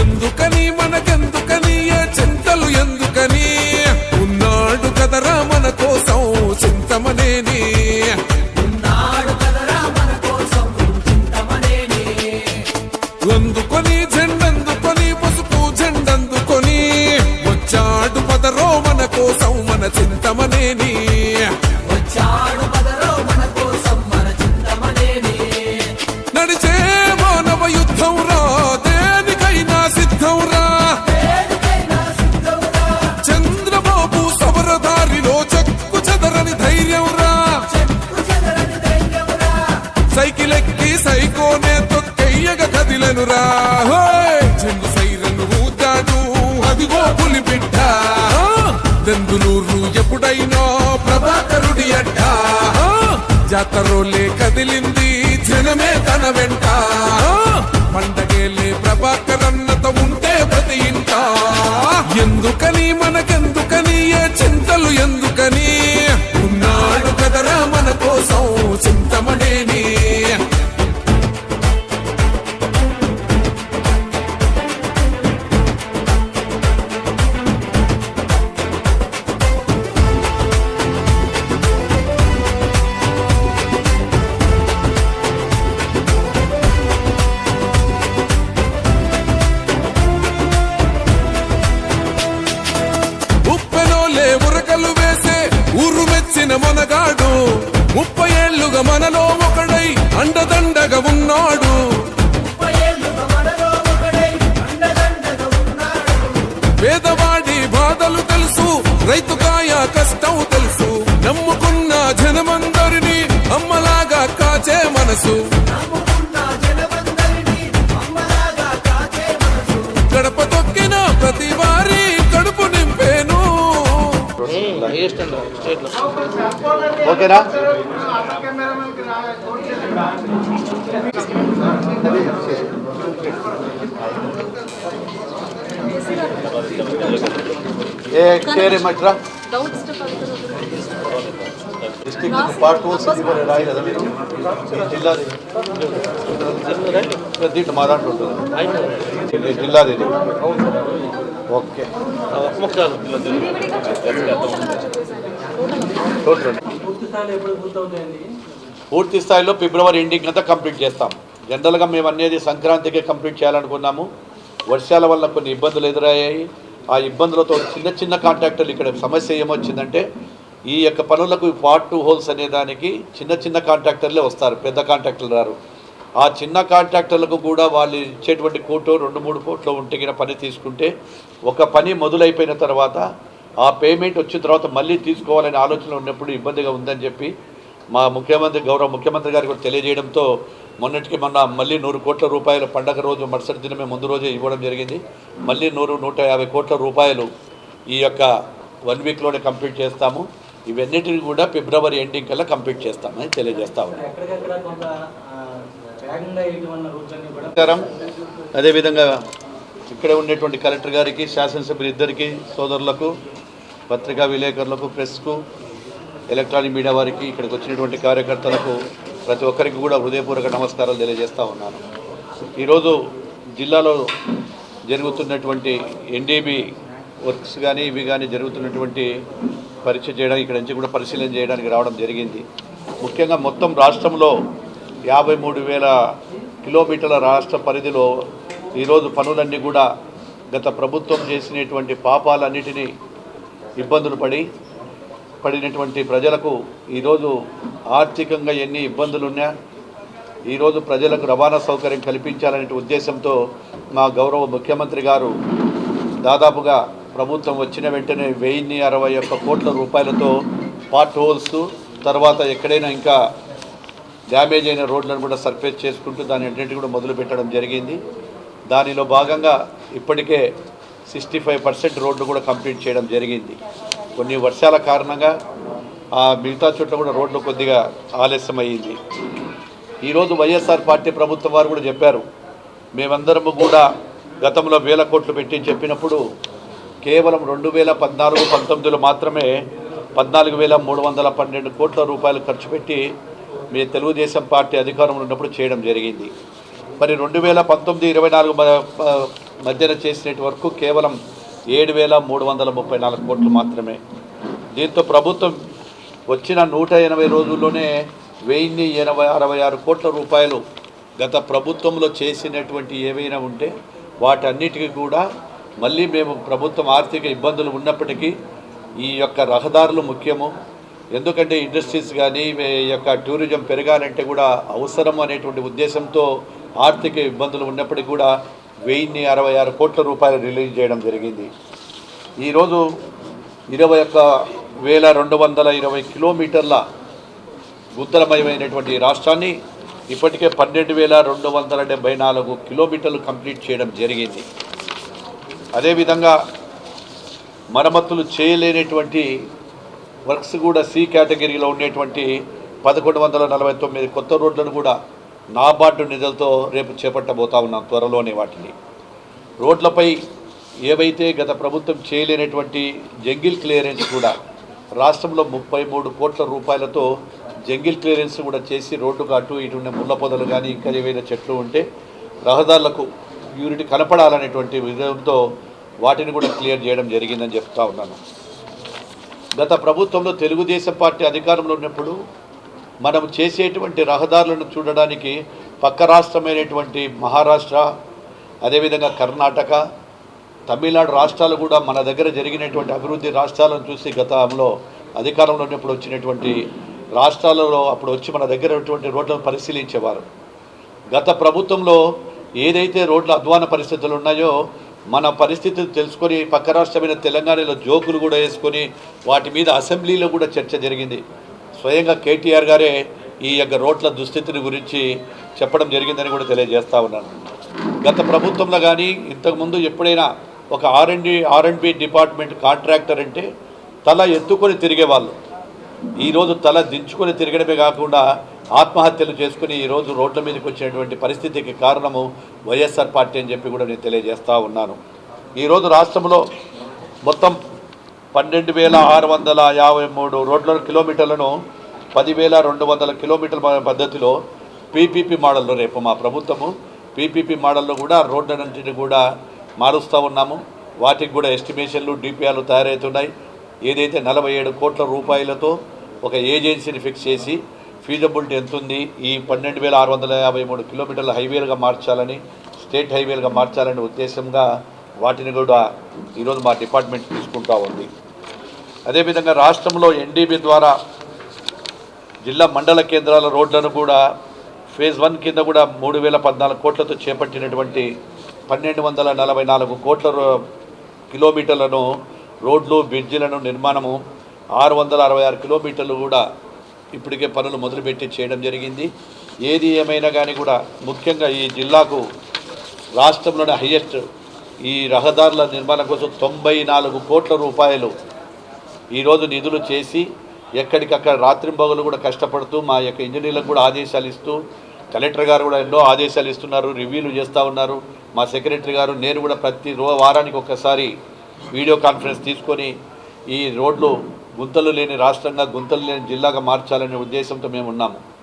ఎందుకని మనకెందుకని ఏ చింతలు ఎందుకని? ఉన్నాడు కదరా మన కోసం చింతమనేని. అందుకొని జెండందుకొని పసుపు జెండందుకొని వచ్చాడు పదరో మన కోసం మన చింతమ అదిగో పులి బిడ్డ. దెందులూరు ఎప్పుడైనా ప్రభాకరుడి అడ్డ. జాతరోలే కదిలింది జనమే తన వెంట. పండగేలే ప్రభాకరన్నత ఉంటే ప్రతి ఇంట. ఎందుకని మనకెందుకని ఏ చింతలు ఎందుకని ఏళ్ళుగా మనలో ఒకడై అండదండగా ఉన్నాడు. పేదవాడి బాధలు తెలుసు రైతుకాయ కష్టం తెలుసు. నమ్ముకున్న జనమందరినీ అమ్మలాగా కాచే మనసు. గడప తొక్కిన ప్రతి వారి కడుపు నింపేను. ఓకేనా? ఏ షేర్ ఏమంటారా డౌట్స్ పడుతున్నారు డిస్ట్రిక్ట్ పార్ట్ టూ సిటీ రాయి కదా మీరు? జిల్లాది. దీంట్లో మా దాంట్లో ఉంటుంది. జిల్లాది. ఓకే. టోటల్. పూర్తి స్థాయిలో పూర్తి స్థాయిలో ఫిబ్రవరి ఎండింగ్ అంతా కంప్లీట్ చేస్తాం. జనరల్గా మేము అనేది సంక్రాంతికే కంప్లీట్ చేయాలనుకున్నాము. వర్షాల వల్ల కొన్ని ఇబ్బందులు ఎదురయ్యాయి. ఆ ఇబ్బందులతో చిన్న చిన్న కాంట్రాక్టర్లు ఇక్కడ సమస్య ఏమొచ్చిందంటే ఈ యొక్క పనులకు పార్ట్ టూ హోల్స్ అనే దానికి చిన్న చిన్న కాంట్రాక్టర్లే వస్తారు పెద్ద కాంట్రాక్టర్లు రారు. ఆ చిన్న కాంట్రాక్టర్లకు కూడా వాళ్ళు ఇచ్చేటువంటి కోటు రెండు మూడు కోట్లు ఉంటే పని తీసుకుంటే ఒక పని మొదలైపోయిన తర్వాత ఆ పేమెంట్ వచ్చిన తర్వాత మళ్ళీ తీసుకోవాలనే ఆలోచన ఉన్నప్పుడు ఇబ్బందిగా ఉందని చెప్పి మా ముఖ్యమంత్రి గౌరవ ముఖ్యమంత్రి గారికి కూడా తెలియజేయడంతో మొన్నటికి మొన్న మళ్ళీ నూరు కోట్ల రూపాయలు పండగ రోజు మరుసటి దినమే ముందు రోజే ఇవ్వడం జరిగింది. మళ్ళీ నూరు నూట యాభై కోట్ల రూపాయలు ఈ యొక్క వన్ వీక్లోనే కంప్లీట్ చేస్తాము. ఇవన్నిటిని కూడా ఫిబ్రవరి ఎండింగ్ కల్లా కంప్లీట్ చేస్తామని తెలియజేస్తా ఉన్నాం. అదేవిధంగా ఇక్కడే ఉండేటువంటి కలెక్టర్ గారికి శాసనసభ్యులు ఇద్దరికి సోదరులకు పత్రికా విలేకరులకు ప్రెస్కు ఎలక్ట్రానిక్ మీడియా వారికి ఇక్కడికి వచ్చినటువంటి కార్యకర్తలకు ప్రతి ఒక్కరికి కూడా హృదయపూర్వక నమస్కారాలు తెలియజేస్తా ఉన్నాను. ఈరోజు జిల్లాలో జరుగుతున్నటువంటి ఎన్డీబీ వర్క్స్ కానీ ఇవి కానీ జరుగుతున్నటువంటి పరీక్ష చేయడానికి ఇక్కడ నుంచి కూడా పరిశీలన చేయడానికి రావడం జరిగింది. ముఖ్యంగా మొత్తం రాష్ట్రంలో యాభై మూడు వేల కిలోమీటర్ల రాష్ట్ర పరిధిలో ఈరోజు పనులన్నీ కూడా గత ప్రభుత్వం చేసినటువంటి పాపాలన్నిటినీ ఇబ్బందులు పడి పడినటువంటి ప్రజలకు ఈరోజు ఆర్థికంగా ఎన్ని ఇబ్బందులున్నా ఈరోజు ప్రజలకు రవాణా సౌకర్యం కల్పించాలనే ఉద్దేశంతో మా గౌరవ ముఖ్యమంత్రి గారు దాదాపుగా ప్రభుత్వం వచ్చిన వెంటనే వెయ్యిన్ని అరవై ఒక్క కోట్ల రూపాయలతో పార్ట్ హోల్స్ తర్వాత ఎక్కడైనా ఇంకా డ్యామేజ్ అయిన రోడ్లను కూడా సర్ఫేస్ చేసుకుంటూ దాని అన్నింటి కూడా మొదలు పెట్టడం జరిగింది. దానిలో భాగంగా ఇప్పటికే సిక్స్టీ ఫైవ్ పర్సెంట్ రోడ్లు కూడా కంప్లీట్ చేయడం జరిగింది. కొన్ని వర్షాల కారణంగా ఆ మిగతా చోట్ల కూడా రోడ్లు కొద్దిగా ఆలస్యమయ్యింది. ఈరోజు వైఎస్ఆర్ పార్టీ ప్రభుత్వం వారు కూడా చెప్పారు మేమందరము కూడా గతంలో వేల కోట్లు పెట్టి చెప్పినప్పుడు కేవలం రెండు వేల పద్నాలుగు పంతొమ్మిదిలో మాత్రమే పద్నాలుగు వేల మూడు వందల పన్నెండు కోట్ల రూపాయలు ఖర్చు పెట్టి మీ తెలుగుదేశం పార్టీ అధికారంలో ఉన్నప్పుడు చేయడం జరిగింది. మరి రెండు వేల పంతొమ్మిది ఇరవై నాలుగు మధ్యన చేసినటి వరకు కేవలం ఏడు వేల మూడు వందల ముప్పై నాలుగు కోట్లు మాత్రమే. దీంతో ప్రభుత్వం వచ్చిన నూట ఎనభై రోజుల్లోనే వెయ్యి ఎనభై అరవై ఆరు కోట్ల రూపాయలు గత ప్రభుత్వంలో చేసినటువంటి ఏవైనా ఉంటే వాటన్నిటికీ కూడా మళ్ళీ మేము ప్రభుత్వం ఆర్థిక ఇబ్బందులు ఉన్నప్పటికీ ఈ యొక్క రహదారులు ముఖ్యము. ఎందుకంటే ఇండస్ట్రీస్ కానీ ఈ యొక్క టూరిజం పెరగాలంటే కూడా అవసరం అనేటువంటి ఉద్దేశంతో ఆర్థిక ఇబ్బందులు ఉన్నప్పటికీ కూడా వెయ్యిన్ని అరవై ఆరు కోట్ల రూపాయలు రిలీజ్ చేయడం జరిగింది. ఈరోజు ఇరవై ఒక్క వేల రెండు వందల ఇరవై కిలోమీటర్ల గుద్దలమయమైనటువంటి రాష్ట్రాన్ని ఇప్పటికే పన్నెండు వేల రెండు వందల డెబ్బై నాలుగు కిలోమీటర్లు కంప్లీట్ చేయడం జరిగింది. అదేవిధంగా మరమ్మతులు చేయలేనటువంటి వర్క్స్ కూడా సి కేటగిరీలో ఉండేటువంటి పదకొండు వందల నలభై తొమ్మిది కొత్త రోడ్లను కూడా నాబార్డు నిధులతో రేపు చేపట్టబోతా ఉన్నాం త్వరలోనే వాటిని. రోడ్లపై ఏవైతే గత ప్రభుత్వం చేయలేనటువంటి జంగిల్ క్లియరెన్స్ కూడా రాష్ట్రంలో ముప్పై మూడు కోట్ల రూపాయలతో జంగిల్ క్లియరెన్స్ కూడా చేసి రోడ్డుకు అటు ఇటు ఉన్న ముళ్ళ పొదలు కానీ ఇంకా ఏవైనా చెట్లు ఉంటే రహదారులకు యూనిట్ కనపడాలనేటువంటి విధంతో వాటిని కూడా క్లియర్ చేయడం జరిగిందని చెప్తా ఉన్నాను. గత ప్రభుత్వంలో తెలుగుదేశం పార్టీ అధికారంలో ఉన్నప్పుడు మనం చేసేటువంటి రహదారులను చూడడానికి పక్క రాష్ట్రమైనటువంటి మహారాష్ట్ర అదేవిధంగా కర్ణాటక తమిళనాడు రాష్ట్రాలు కూడా మన దగ్గర జరిగినటువంటి అభివృద్ధి రాష్ట్రాలను చూసి గతంలో అధికారంలో ఉన్నప్పుడు వచ్చినటువంటి రాష్ట్రాలలో అప్పుడు వచ్చి మన దగ్గర ఉన్నటువంటి రోడ్లను పరిశీలించేవారు. గత ప్రభుత్వంలో ఏదైతే రోడ్ల అధ్వాన పరిస్థితులు ఉన్నాయో మన పరిస్థితిని తెలుసుకొని పక్క రాష్ట్రమైన తెలంగాణలో జోకులు కూడా వేసుకొని వాటి మీద అసెంబ్లీలో కూడా చర్చ జరిగింది. స్వయంగా కేటీఆర్ గారే ఈ యొక్క రోడ్ల దుస్థితిని గురించి చెప్పడం జరిగిందని కూడా తెలియజేస్తా ఉన్నాను. గత ప్రభుత్వంలో కానీ ఇంతకుముందు ఎప్పుడైనా ఒక R and R and B department contractor అంటే తల ఎత్తుకొని తిరిగేవాళ్ళు. ఈరోజు తల దించుకొని తిరగడమే కాకుండా ఆత్మహత్యలు చేసుకుని ఈరోజు రోడ్ల మీదకి వచ్చినటువంటి పరిస్థితికి కారణము వైఎస్ఆర్ పార్టీ అని చెప్పి కూడా నేను తెలియజేస్తూ ఉన్నాను. ఈరోజు రాష్ట్రంలో మొత్తం పన్నెండు వేల ఆరు వందల యాభై మూడు రోడ్ల కిలోమీటర్లను పదివేల రెండు వందల కిలోమీటర్ల పద్ధతిలో పీపీపీ మోడల్లో రేపు మా ప్రభుత్వము. పీపీపీ మోడల్లో కూడా రోడ్లన్నింటిని కూడా మారుస్తూ ఉన్నాము. వాటికి కూడా ఎస్టిమేషన్లు డిపిఆర్లు తయారవుతున్నాయి ఏదైతే నలభై ఏడు కోట్ల రూపాయలతో ఒక ఏజెన్సీని ఫిక్స్ చేసి ఫీజబిలిటీ ఎంత ఉంది ఈ పన్నెండు వేల ఆరు వందల యాభై మూడు కిలోమీటర్ల హైవేలుగా మార్చాలని స్టేట్ హైవేలుగా మార్చాలనే ఉద్దేశంగా వాటిని కూడా ఈరోజు మా డిపార్ట్మెంట్ తీసుకుంటా ఉంది. అదేవిధంగా రాష్ట్రంలో ఎన్డీబీ ద్వారా జిల్లా మండల కేంద్రాల రోడ్లను కూడా ఫేజ్ వన్ కింద కూడా మూడు వేల పద్నాలుగు కోట్లతో చేపట్టినటువంటి పన్నెండు వందల నలభై నాలుగు కోట్ల కిలోమీటర్లను రోడ్లు బ్రిడ్జిలను నిర్మాణము ఆరు వందల అరవై ఆరు కిలోమీటర్లు కూడా ఇప్పటికే పనులు మొదలుపెట్టి చేయడం జరిగింది. ఏది ఏమైనా కానీ కూడా ముఖ్యంగా ఈ జిల్లాకు రాష్ట్రంలోనే హయ్యెస్ట్ ఈ రహదారుల నిర్మాణం కోసం తొంభై నాలుగు కోట్ల రూపాయలు ఈరోజు నిధులు చేసి ఎక్కడికక్కడ రాత్రింబగలు కూడా కష్టపడుతూ మా యొక్క ఇంజనీర్లకు కూడా ఆదేశాలు ఇస్తూ కలెక్టర్ గారు కూడా ఎన్నో ఆదేశాలు ఇస్తున్నారు రివ్యూలు చేస్తూ ఉన్నారు. మా సెక్రటరీ గారు నేను కూడా ప్రతి రో వారానికి ఒక్కసారి వీడియో కాన్ఫరెన్స్ తీసుకొని ఈ రోడ్లు గుంతలు లేని రాష్ట్రంగా గుంతలు లేని జిల్లాగా మార్చాలనే ఉద్దేశంతో మేము ఉన్నాము.